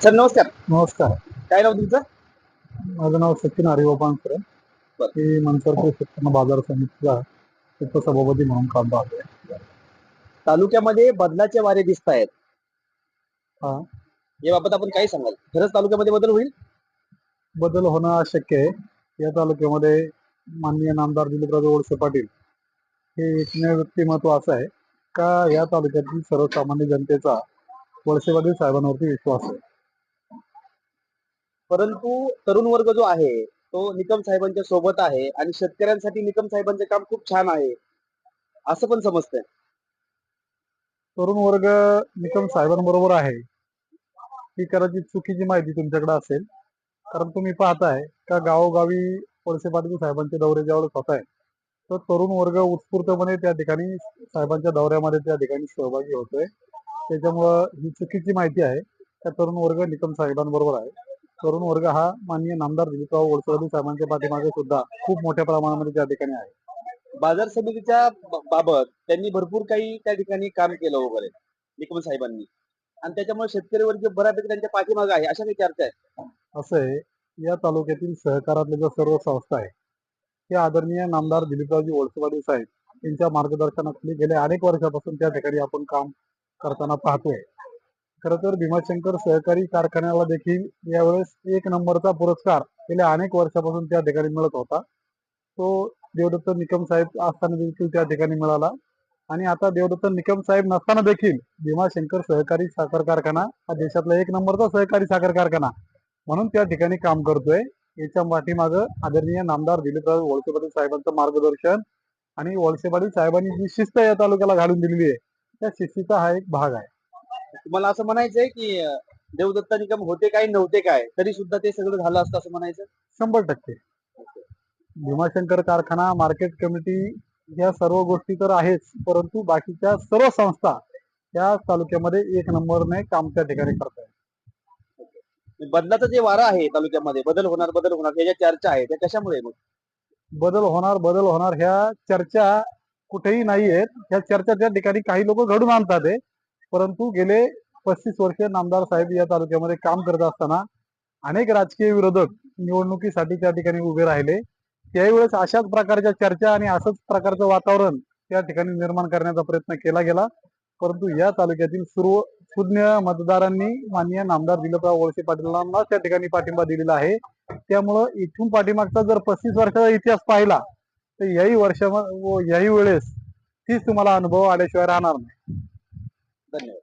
Sir नमस्कार. नमस्कार. काय नाव तुमचं? माझं नाव सचिन बरं. मी मनसर कृषी उत्पन्न बाजार समितीला उपसभापती म्हणून काम पाहतोय तालुक्यामध्ये बदलाचे वारे दिसत आहेत. हा. याबाबत आपण काय सांगाल. खरंच तालुक्यामध्ये बदल होईल? बदल होणं आवश्यक आहे. या तालुक्यामध्ये माननीय नामदार दिलीपराव वळसे पाटील हे एकमेव व्यक्तिमत्व असं आहे का या तालुक्यातील सर्वसामान्य जनतेचा वळसे पाटील साहेबांवरती विश्वास आहे? परंतु तरुण वर्ग जो आहे तो निकम साहेबांच्या सोबत आहे आणि शेतकऱ्यांसाठी निकम साहेबांचे काम खूप छान आहे. असं पण समजतंय. तरुण वर्ग निकम साहेबांबरोबर आहे. ही कदाचित चुकीची माहिती तुमच्याकडे असेल. कारण तुम्ही पाहताय का गावोगावी वळसे पाटील साहेबांचे दौरे ज्यावेळेस होत आहे तर तरुण वर्ग उत्स्फूर्तपणे त्या ठिकाणी साहेबांच्या दौऱ्यामध्ये त्या ठिकाणी सहभागी होतोय. त्याच्यामुळं ही चुकीची माहिती आहे. त्या तरुण वर्ग निकम साहेबांबरोबर आहे. तरुण वर्ग हा माननीय नामदार दिलीपराव वळसे साहेबांच्या पाठीमागे सुद्धा खूप मोठ्या प्रमाणामध्ये त्या ठिकाणी आहे. बाजार समितीच्या बाबत त्यांनी भरपूर काही त्या ठिकाणी काम केलं वगैरे निकम साहेबांनी. आणि त्याच्यामुळे शेतकरी वर्ग बऱ्यापैकी त्यांच्या पाठीमागे आहे अशा काही चर्चा आहे असं आहे या तालुक्यातील सहकारातल्या ज्या सर्व संस्था आहे त्या आदरणीय नामदार दिलीपरावजी वळसेवाडी साहेब यांच्या मार्गदर्शनाखाली गेल्या अनेक वर्षापासून त्या ठिकाणी आपण काम करताना पाहतोय. खर तर भीमाशंकर सहकारी कारखान्याला देखील यावेळेस एक नंबरचा पुरस्कार गेल्या अनेक वर्षापासून त्या ठिकाणी मिळत होता. तो देवदत्त निकम साहेब असताना देखील त्या ठिकाणी मिळाला. आणि आता देवदत्त निकम साहेब नसताना देखील भीमाशंकर सहकारी साखर कारखाना हा देशातला एक नंबरचा सहकारी साखर कारखाना म्हणून त्या ठिकाणी काम करतोय. याच्या पाठीमाग आदरणीय नामदार दिलीपराव वळसे पाटील साहेबांचं मार्गदर्शन आणि वळसे पाटील साहेबांनी जी शिस्त या तालुक्याला घालून दिलेली आहे त्या शिस्तीचा हा एक भाग आहे. तुम्हाला असं म्हणायचंय की देवदत्त निकम होते काय नव्हते काय तरी सुद्धा ते सगळं झालं असतं असं म्हणायचं? शंभर टक्के. भीमाशंकर कारखाना मार्केट कमिटी या सर्व गोष्टी तर आहेच परंतु बाकीच्या सर्व संस्था या तालुक्यामध्ये एक नंबरने काम त्या ठिकाणी करतायत. बदलाचं जे वारं आहे तालुक्यामध्ये बदल होणार बदल होणार ह्या ज्या चर्चा आहे त्या कशामुळे मग? बदल होणार बदल होणार ह्या चर्चा कुठेही नाही आहेत ह्या चर्चा त्या ठिकाणी काही लोक घडून आणतात आहे. परंतु गेले पस्तीस वर्ष नामदार साहेब या तालुक्यामध्ये काम करत असताना अनेक राजकीय विरोधक निवडणुकीसाठी त्या ठिकाणी उभे राहिले. त्याही वेळेस अशाच प्रकारच्या चर्चा आणि असंच प्रकारचं वातावरण त्या ठिकाणी निर्माण करण्याचा प्रयत्न केला गेला. परंतु या तालुक्यातील सर्व शून्य मतदारांनी माननीय नामदार दिलीपराव वळसे पाटीलांना त्या ठिकाणी पाठिंबा दिलेला आहे. त्यामुळं इथून पाठीमागचा जर पस्तीस वर्षाचा इतिहास पाहिला तर याही वर्षा याही वेळेस तीच तुम्हाला अनुभव आल्याशिवाय राहणार नाही. धन्यवाद.